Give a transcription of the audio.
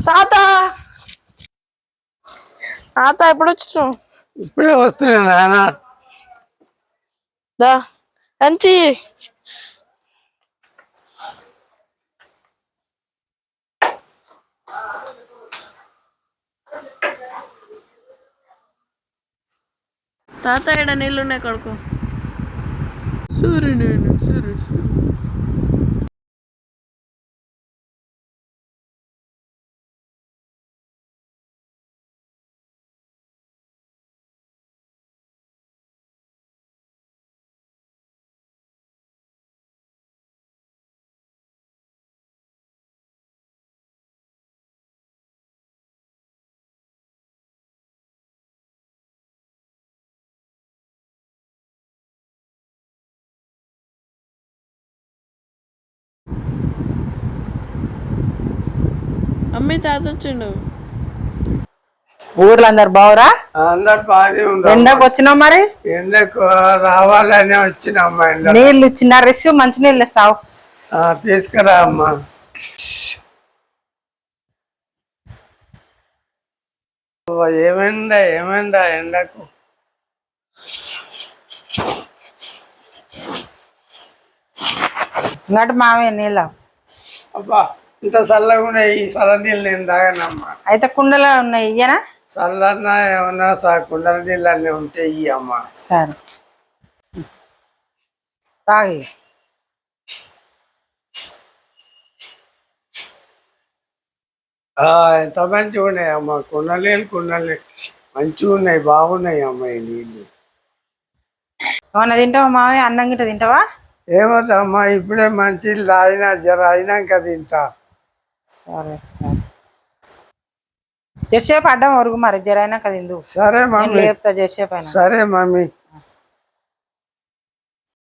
తాత! తాత ఎప్పుడు వచ్చినావు ఇప్పుడే వస్తున్నా నాన్న దా తాత ఇక్కడ నీళ్ళు ఉన్నాయి కొడుకు? సరే నేను సరే సరే అమ్మి తాత వచ్చిండు. ఊర్లో అందరు బావురా? అందరు బాగానే ఉన్నారు ఎండకు వచ్చినావు మరి? ఎండకు రావాలనే వచ్చినమ్మా ఎండ నీళ్ళు చిన్న రిష్ మంచి నీళ్ళు ఇస్తావు. ఆ, తీసుకురా అమ్మా. ఏమైందా ఏమైందా ఎండకు? ఇంకటి మామయ్య నీళ్ళు. అబ్బా. ఇంత చల్లగా ఉన్నాయి ఈ చల్ల నీళ్ళు నేను తాగనమ్మా. అయితే కుండలో ఉన్నాయి ఇయ్యనా? చల్లన్నా ఏమన్నా సా కుండల నీళ్ళు అన్నీ ఉంటాయి ఈ అమ్మ సరే. తాగి. ఆ, ఎంత మంచిగా ఉన్నాయి అమ్మ కుండ నీళ్ళు కుండ మంచిగా ఉన్నాయి బాగున్నాయి అమ్మ ఈ నీళ్ళు. ఏమన్నా తింటావా మామయ్య అన్నం గిట్ట తింటావా? ఏమవుతామ్మా ఇప్పుడే మంచి తాగినా జర అయినాక తింటా. సరే సరే. జరసేపు అడ్డం వరకు మరి జరైనాక తిందు సరే నేను మమ్మీ. లేపుతా అయినా సరే మమ్మీ.